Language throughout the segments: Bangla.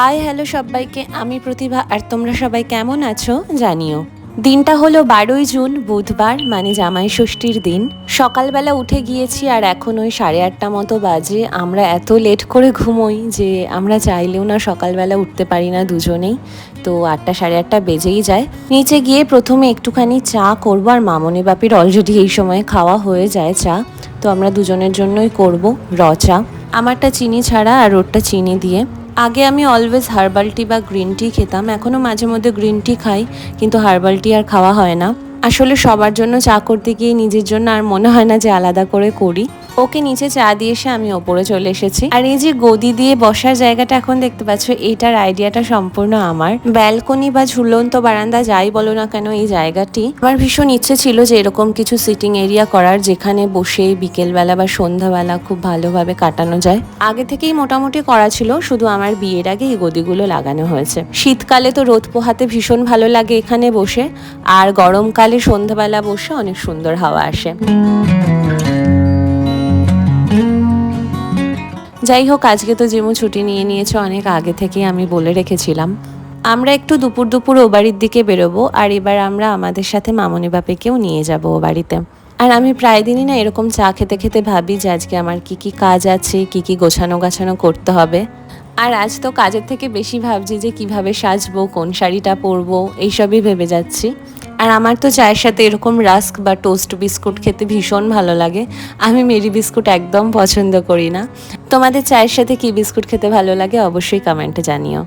হাই, হ্যালো সবাইকে, আমি প্রতিভা, আর তোমরা সবাই কেমন আছো জানিও। দিনটা হলো বারোই জুন, বুধবার মানে জামাই ষষ্ঠীর দিন। সকালবেলা উঠে গিয়েছি, আর এখন ওই সাড়ে আটটা মতো বাজে। আমরা এত লেট করে ঘুমোই যে আমরা চাইলেও না সকালবেলা উঠতে পারি না দুজনেই। তো আটটা, সাড়ে আটটা বেজেই যায়। নিচে গিয়ে প্রথমে একটুখানি চা করব, আর মামনি বাপির অলরেডি এই সময় খাওয়া হয়ে যায় চা। তো আমরা দুজনের জন্যই করব, র চা। আমারটা চিনি ছাড়া আর ওরটা চিনি দিয়ে। আগে আমি অলওয়েজ হার্বাল টি বা গ্রিন টি খেতাম এখনও মাঝে মধ্যে গ্রিন টি খাই, কিন্তু হার্বাল টি আর খাওয়া হয় না। আসলে সবার জন্য চা করতে গিয়ে নিজের জন্য আর মনে হয় না যে আলাদা করে করি। ওকে নিচে চা দিয়ে এসে আমি ওপরে চলে এসেছি। আর এই যে গদি দিয়ে বসার জায়গাটা এখন দেখতে পাচ্ছ, এটার আইডিয়াটা সম্পূর্ণ আমার। ব্যালকনি বা ঝুলন্ত বারান্দা যাই বলো না কেন, এই জায়গাটি। আমার ভীষণ ইচ্ছে ছিল যে এরকম কিছু সিটিং এরিয়া করার, যেখানে বসে বিকেলবেলা বা সন্ধ্যাবেলা খুব ভালোভাবে কাটানো যায়। আগে থেকেই মোটামুটি করা ছিল, শুধু আমার বিয়ের আগে এই গদিগুলো লাগানো হয়েছে। শীতকালে তো রোদ পোহাতে ভীষণ ভালো লাগে এখানে বসে। আর গরমকালে সন্ধ্যাবেলা বসে অনেক সুন্দর হাওয়া আসে। যাই হোক, আজকে তো যেমন ছুটি নিয়ে নিয়েছে, অনেক আগে থেকে আমি বলে রেখেছিলাম। আমরা একটু দুপুর দুপুর ও বাড়ির দিকে বেরোবো, আর এবার আমরা আমাদের সাথে মামনি বাপেকেও নিয়ে যাব ও বাড়িতে। আর আমি প্রায় দিনই না এরকম চা খেতে খেতে ভাবি যে আজকে আমার কি কি কাজ আছে, কি কি গোছানো গাছানো করতে হবে। আর আজ তো কাজের থেকে বেশি ভাবছি যে কীভাবে সাজবো, কোন শাড়িটা পরবো, এইসবই ভেবে যাচ্ছি। আর আমার তো চায়ের সাথে এরকম রাস্ক বা টোস্ট বিস্কুট খেতে ভীষণ ভালো লাগে। আমি মেরি বিস্কুট একদম পছন্দ করি না। তোমাদের চায়ের সাথে কি বিস্কুট খেতে ভালো লাগে অবশ্যই কমেন্টে জানিও।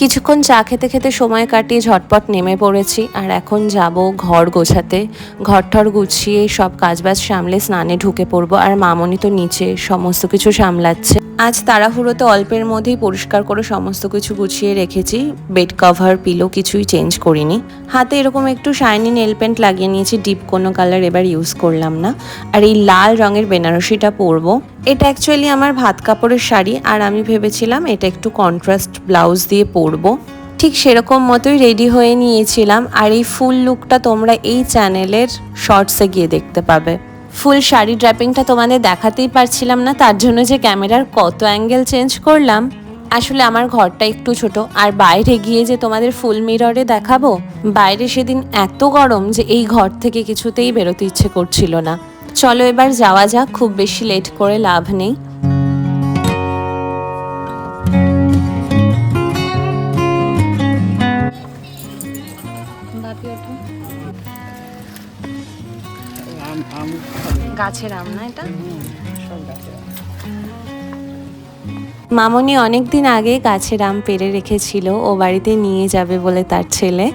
কিছুক্ষণ চা খেতে খেতে সময় কাটিয়ে ঝটপট নেমে পড়েছি, আর এখন যাব ঘর গোছাতে। ঘর ঠর গুছিয়ে সব কাজবাজ সামলে স্নানে ঢুকে পড়ব, আর মামনি তো নিচে, সমস্ত কিছু সামলাচ্ছে। আজ তাড়াহুড়োতে অল্পের মধ্যেই পরিষ্কার করে সমস্ত কিছু গুছিয়ে রেখেছি, বেড কভার পিলো কিছুই চেঞ্জ করিনি। হাতে এরকম একটু শাইনি নেল পেন্ট লাগিয়ে নিয়েছি ডিপ কোনো কালার এবার ইউজ করলাম না। আর এই লাল রঙের বেনারসিটা পরবো। এটা অ্যাকচুয়ালি আমার ভাত কাপড়ের শাড়ি, আর আমি ভেবেছিলাম এটা একটু কন্ট্রাস্ট ব্লাউজ দিয়ে পরবো। ঠিক সেরকম মতোই রেডি হয়ে নিয়েছিলাম, আর এই ফুল লুকটা তোমরা এই চ্যানেলের শর্টসে গিয়ে দেখতে পাবে। ফুল শাড়ি ড্র্যাপিংটা তোমাদের দেখাতেই পারছিলাম না, তার জন্য যে ক্যামেরার কত অ্যাঙ্গেল চেঞ্জ করলাম। আসলে আমার ঘরটা একটু ছোট, আর বাইরে গিয়ে যে তোমাদের ফুল মিররে দেখাবো, বাইরে সেদিন এত গরম যে এই ঘর থেকে কিছুতেই বেরোতে ইচ্ছে করছিল না। চলো এবার যাওয়া যাক, খুব বেশি লেট করে লাভ নেই। মামনি অনেক দিন আগে গাছের আম পেরে রেখেছিল, ও বাড়িতে নিয়ে যাবে বলে তার ছেলে।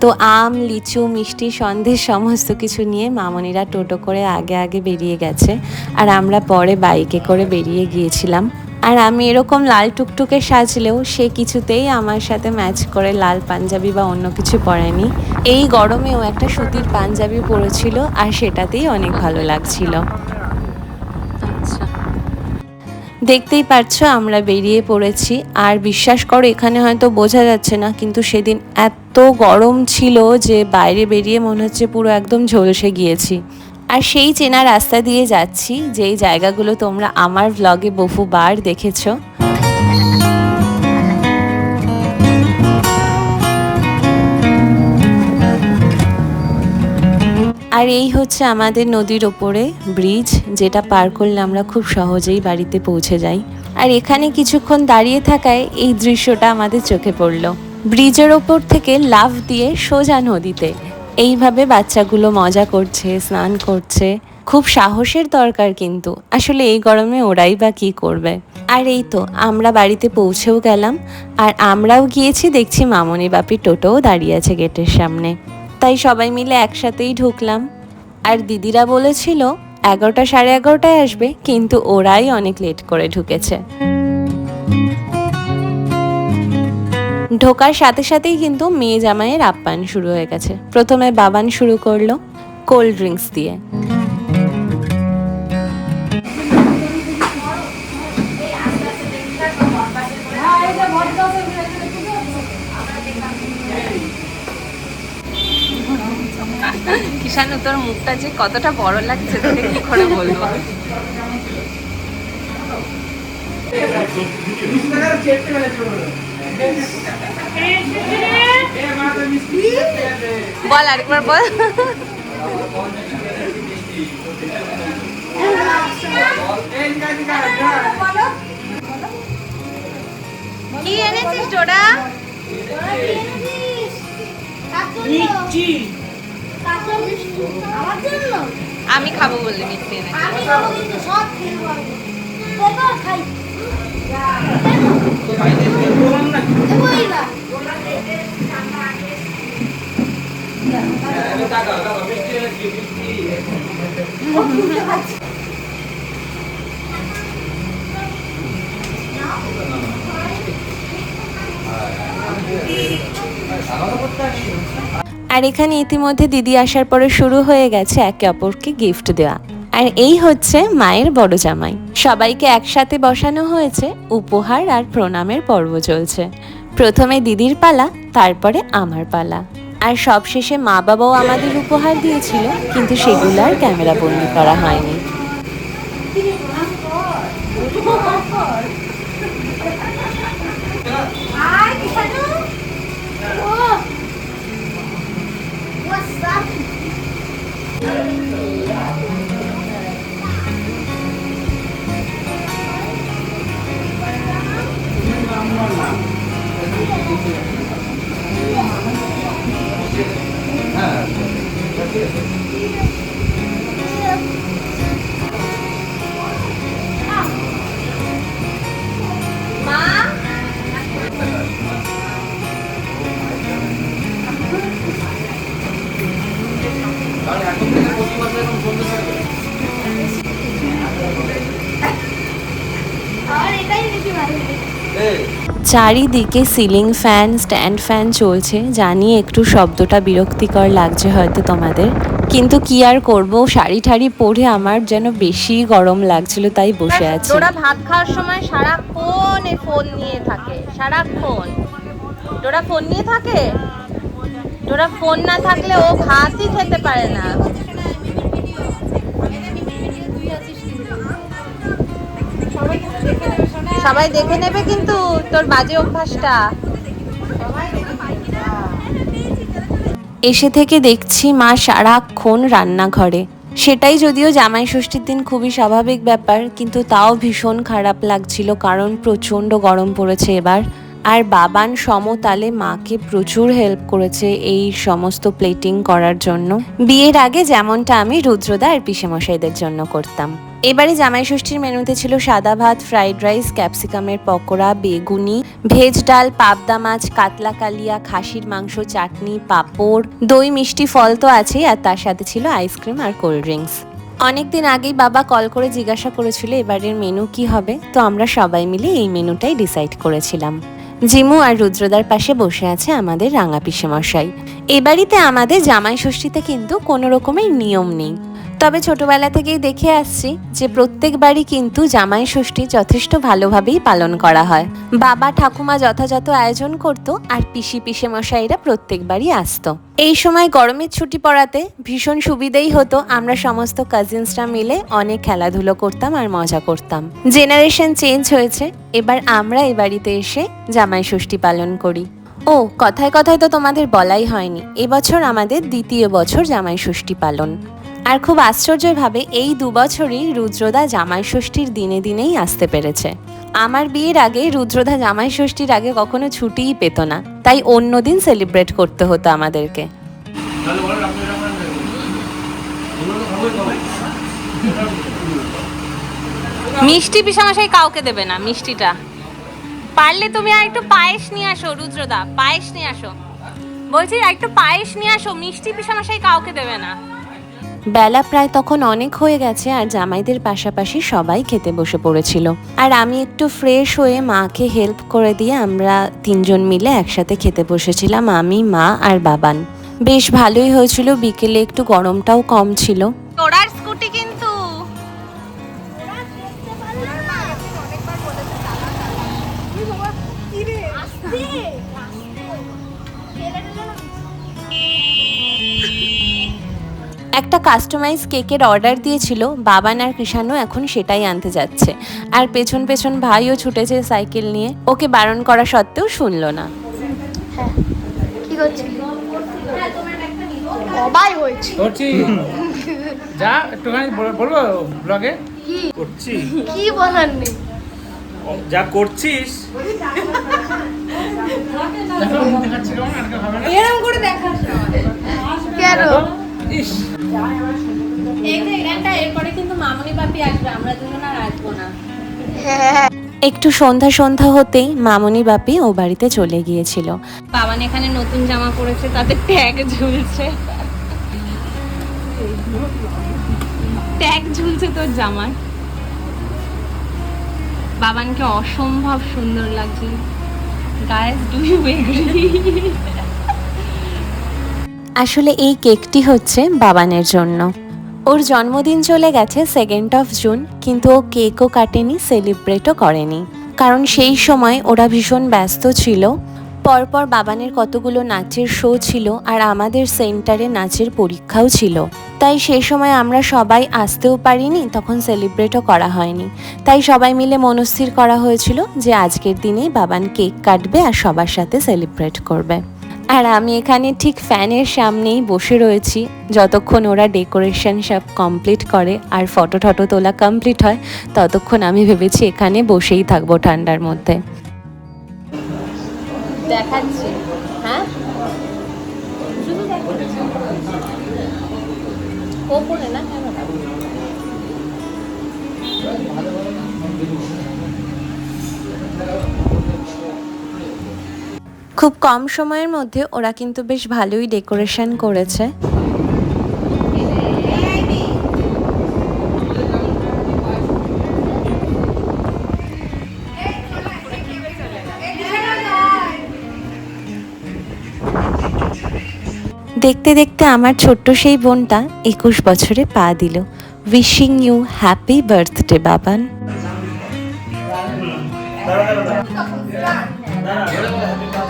তো আম, লিচু, মিষ্টি, সন্দেশ সমস্ত কিছু নিয়ে মামনিরা টোটো করে আগে আগে বেরিয়ে গেছে। আর আমরা পরে বাইকে করে বেরিয়ে গিয়েছিলাম। আর আমি এরকম লাল টুকটুকে সাজলেও সে কিছুতেই আমার সাথে ম্যাচ করে লাল পাঞ্জাবি বা অন্য কিছু পরেনি। এই গরমেও একটা সুতির পাঞ্জাবি পরেছিল আর সেটাতেই অনেক ভালো লাগছিল। দেখতেই পারছ, আমরা বেরিয়ে পড়েছি। আর বিশ্বাস করো, এখানে হয়তো বোঝা যাচ্ছে না, কিন্তু সেদিন এত গরম ছিল যে বাইরে বেরিয়ে মনে হচ্ছে পুরো একদম ঝলসে গিয়েছি। আর সেই চেনা রাস্তা দিয়ে যাচ্ছি, যেই জায়গাগুলো তোমরা আমার ভ্লগে বহুবার দেখেছ। আর এই হচ্ছে আমাদের নদীর ওপরে ব্রিজ যেটা পার করলে আমরা খুব সহজেই বাড়িতে পৌঁছে যাই। আর এখানে কিছুক্ষণ দাঁড়িয়ে থাকায় এই দৃশ্যটা আমাদের চোখে পড়ল। ব্রিজের ওপর থেকে লাফ দিয়ে সোজা নদীতে। এইভাবে বাচ্চাগুলো মজা করছে, স্নান করছে। খুব সাহসের দরকার কিন্তু। আসলে এই গরমে ওরাই বা কি করবে? আর এই তো, আমরা বাড়িতে পৌঁছেও গেলাম। আর আমরাও গিয়েছি, দেখছি মামনি বাপি টোটোও দাঁড়িয়ে আছে গেটের সামনে। তাই সবাই মিলে একসাথেই ঢুকলাম। আর দিদিরা বলেছিল, এগারোটা সাড়ে এগারোটায় আসবে, কিন্তু ওরাই অনেক লেট করে ঢুকেছে। ঢোকার সাথে সাথেই কিন্তু মেয়ে জামাইয়ের আপ্যায়ন শুরু হয়ে গেছে। প্রথমে বাবান শুরু করল কোল্ড ড্রিঙ্কস দিয়ে। কিষানু তোর মুখটা যে কতটা বড় লাগছে তোকে কি করে বলব। বল আরেকবার বল। কি এনেছিস আমার জন্য আমি খাব বললে মিষ্টি এনে। আমি খাব আর এখানে ইতিমধ্যে দিদি আসার পরে শুরু হয়ে গেছে একে অপরকে গিফট দেওয়া আর এই হচ্ছে মায়ের বড় জামাই সবাইকে একসাথে বসানো হয়েছে উপহার আর প্রণামের পর্ব চলছে প্রথমে দিদির পালা তারপরে আমার পালা আর সবশেষে মা বাবাও আমাদের উপহার দিয়েছিল কিন্তু সেগুলো আর ক্যামেরা বন্দি করা হয়নি চারিদিকে সিলিং ফ্যান স্ট্যান্ড ফ্যান চলছে। জানি একটু শব্দটা বিরক্তিকর লাগছে হয়তো তোমাদের। কিন্তু কি আর করব? শাড়ি ঠাড়ি পরে আমার যেন বেশি গরম লাগছিল তাই বসে আছি। ডোরা ভাত খাওয়ার সময় সারাক্ষণ এই ফোন নিয়ে থাকে সারাক্ষণ। ডোরা ফোন নিয়ে থাকে? ডোরা ফোন না থাকলে ও ভাতই খেতে পারে না। সবাই দেখে নেবে কিন্তু তোর বাজে অভ্যাসটা। এসে থেকে দেখছি মা সারাক্ষণ রান্নাঘরে। সেটাই যদিও জামাই ষষ্ঠীর দিন খুবই স্বাভাবিক ব্যাপার, কিন্তু তাও ভীষণ খারাপ লাগছিল কারণ প্রচণ্ড গরম পড়েছে এবার। আর বাবান সমতালে মাকে প্রচুর হেল্প করেছে এই সমস্ত প্লেটিং করার জন্য। বিয়ের আগে যেমনটা আমি রুদ্রদা আর পিসেমশাইদের জন্য করতাম। এবারে জামাই ষষ্ঠীর মেনুতে ছিল সাদা ভাত ফ্রাইড রাইস ক্যাপসিকামের পকোড়া, বেগুনি ভেজ ডাল, পাবদা মাছ, কাতলা কালিয়া, খাসির মাংস, চাটনি, পাঁপড়, দই, মিষ্টি, ফল তো আছেই, আর তার সাথে ছিল আইসক্রিম আর কোল্ড ড্রিঙ্কস অনেকদিন আগেই বাবা কল করে জিজ্ঞাসা করেছিল, এবারের মেনু কি হবে? তো আমরা সবাই মিলে এই মেনুটাই ডিসাইড করেছিলাম। জিমু আর রুদ্রদার পাশে বসে আছে আমাদের রাঙা পিসেমশাই। এ বাড়িতে আমাদের জামাই ষষ্ঠীতে কিন্তু কোনো রকমের নিয়ম নেই। তবে ছোটবেলা থেকেই দেখে আসছি যে প্রত্যেক বাড়ি কিন্তু জামাই ষষ্ঠী যথেষ্ট ভালোভাবেই পালন করা হয়। বাবা ঠাকুমা যথাযথ আয়োজন করত আর পিসি পিসে মশাইরা প্রত্যেকবারই আসতো। এই সময় গরমের ছুটি পড়াতে ভীষণ সুবিধেই হতো, আমরা সমস্ত কাজিনসরা মিলে অনেক খেলাধুলো করতাম আর মজা করতাম। জেনারেশন চেঞ্জ হয়েছে, এবার আমরা এ বাড়িতে এসে জামাই ষষ্ঠী পালন করি। ও, কথায় কথায় তো তোমাদের বলাই হয়নি, এবছর আমাদের দ্বিতীয় বছর জামাই ষষ্ঠী পালন। আর খুব আশ্চর্যভাবে এই দু বছরই রুদ্রদা জামাই ষষ্ঠীর দিনে দিনেই আসতে পেরেছে। আমার বিয়ের আগে রুদ্রদা জামাই ষষ্ঠীর আগে কখনো ছুটিই পেত না, তাই অন্য দিন সেলিব্রেট করতে হতো আমাদেরকে। মিষ্টি পিসামশাই কাউকে দেবে না, মিষ্টিটা। পারলে তুমি আর একটু পায়েস নিয়ে আসো, রুদ্রদা, পায়েস নিয়ে আসো। বলছি একটু পায়েস নিয়ে আসো, মিষ্টি পিসামশাই কাউকে দেবে না। বেলা প্রায় তখন অনেক হয়ে গেছে আর জামাইদের পাশাপাশি সবাই খেতে বসে পড়েছিল। আর আমি একটু ফ্রেশ হয়ে মাকে হেল্প করে দিয়ে আমরা তিনজন মিলে একসাথে খেতে বসেছিলাম, আমি, মা আর বাবান। বেশ ভালোই হয়েছিল, বিকেলে একটু গরমটাও কম ছিল। তোরার স্কুটি কিন্তু একটা কাস্টমাইজ কেকের অর্ডার দিয়েছিল বাবান আর কৃষাণু এখন সেটাই আনতে যাচ্ছে। আর পেছন পেছন ভাইও ছুটেছে সাইকেল নিয়ে ওকে বারণ করা সত্ত্বেও শুনল না। কি করছিস? সবাই হয়েছে। করছি। যা একটুখানি বলব ব্লগে কি? করছি। কি বলার নেই? যা করছিস। এরকম করে দেখাস কেন? ইস। এরপরে কিন্তু মামনি বাপি আসবে আমরা দুজন আর আসব না। হ্যাঁ একটু সন্ধ্যা সন্ধ্যা হতেই মামনি বাপি ও বাড়িতে চলে গিয়েছিল। বাবান এখানে নতুন জামা পরেছে তাতে ট্যাগ ঝুলছে। ট্যাগ ঝুলছে তোর জামার বাবানকে অসম্ভব সুন্দর লাগছে। গায়েস ডু ইউ এগ্রি আসলে এই কেকটি হচ্ছে বাবানের জন্য। ওর জন্মদিন চলে গেছে সেকেন্ড অফ জুন কিন্তু ও কেকও কাটেনি সেলিব্রেটও করেনি। কারণ সেই সময় ওরা ভীষণ ব্যস্ত ছিল। পরপর বাবানের কতগুলো নাচের শো ছিল আর আমাদের সেন্টারে নাচের পরীক্ষাও ছিল। তাই সেই সময় আমরা সবাই আসতেও পারিনি, তখন সেলিব্রেটও করা হয়নি। তাই সবাই মিলে মনস্থির করা হয়েছিল যে আজকের দিনেই বাবান কেক কাটবে আর সবার সাথে সেলিব্রেট করবে। আর আমি এখানে ঠিক ফ্যানের সামনেই বসে রয়েছি। যতক্ষণ ওরা ডেকোরেশন সব কমপ্লিট করে আর ফটো টটো তোলা কমপ্লিট হয়, ততক্ষণ আমি ভেবেছি এখানে বসেই থাকব ঠান্ডার মধ্যে। দেখাচ্ছি হ্যাঁ? না? খুব কম সময়ের মধ্যে ওরা কিন্তু বেশ ভালোই ডেকোরেশন করেছে। দেখতে দেখতে আমার ছোট্ট সেই বোনটা একুশ বছরে পা দিল। Wishing you happy birthday Baban. হাততালি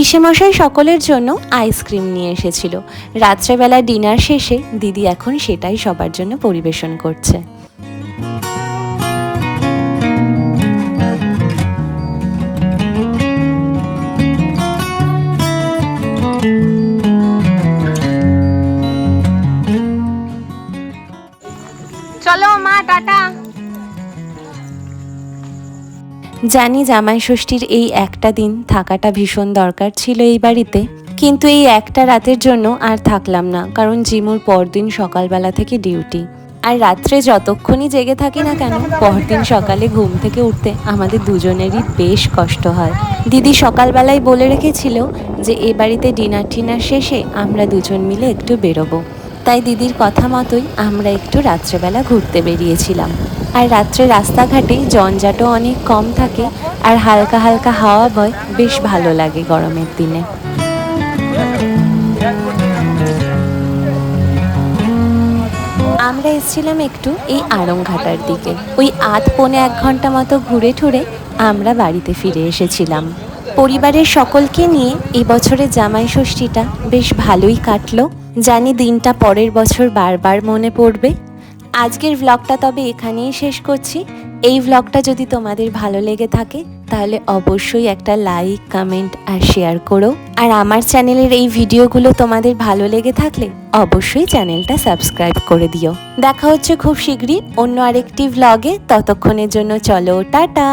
পিসেমশাই সকলের জন্য আইসক্রিম নিয়ে এসেছিল। রাত্রেবেলা ডিনার শেষে দিদি এখন সেটাই সবার জন্য পরিবেশন করছে। চলো মা, টাটা। জানি জামাই ষষ্ঠীর এই একটা দিন থাকাটা ভীষণ দরকার ছিল এই বাড়িতে। কিন্তু এই একটা রাতের জন্য আর থাকলাম না, কারণ জিমুর পরদিন সকালবেলা থেকে ডিউটি। আর রাত্রে যতক্ষণই জেগে থাকি না কেন, পরদিন সকালে ঘুম থেকে উঠতে আমাদের দুজনেরই বেশ কষ্ট হয়। দিদি সকালবেলায় বলে রেখেছিল যে, এ বাড়িতে ডিনার টিনার শেষে আমরা দুজন মিলে একটু বেরোবো। তাই দিদির কথা মতোই আমরা একটু রাত্রেবেলা ঘুরতে বেরিয়েছিলাম। আর রাত্রে রাস্তাঘাটে জঞ্জাটও অনেক কম থাকে আর হালকা হালকা হাওয়া বয় বেশ ভালো লাগে গরমের দিনে। আমরা এসেছিলাম একটু এই আড়ংঘাটার দিকে। ওই আধ পৌনে এক ঘণ্টা মতো ঘুরে ঠুরে আমরা বাড়িতে ফিরে এসেছিলাম। পরিবারের সকলকে নিয়ে এই বছরের জামাই ষষ্ঠীটা বেশ ভালোই কাটলো। জানি দিনটা পরের বছর বারবার মনে পড়বে। আজকের ভ্লগটা তবে এখানেই শেষ করছি। এই ভ্লগটা যদি তোমাদের ভালো লেগে থাকে, তাহলে অবশ্যই একটা লাইক কমেন্ট আর শেয়ার করো। আর আমার চ্যানেলের এই ভিডিওগুলো তোমাদের ভালো লেগে থাকলে অবশ্যই চ্যানেলটা সাবস্ক্রাইব করে দিও। দেখা হচ্ছে খুব শীঘ্রই অন্য আরেকটি ভ্লগে ততক্ষণের জন্য চলো, টাটা!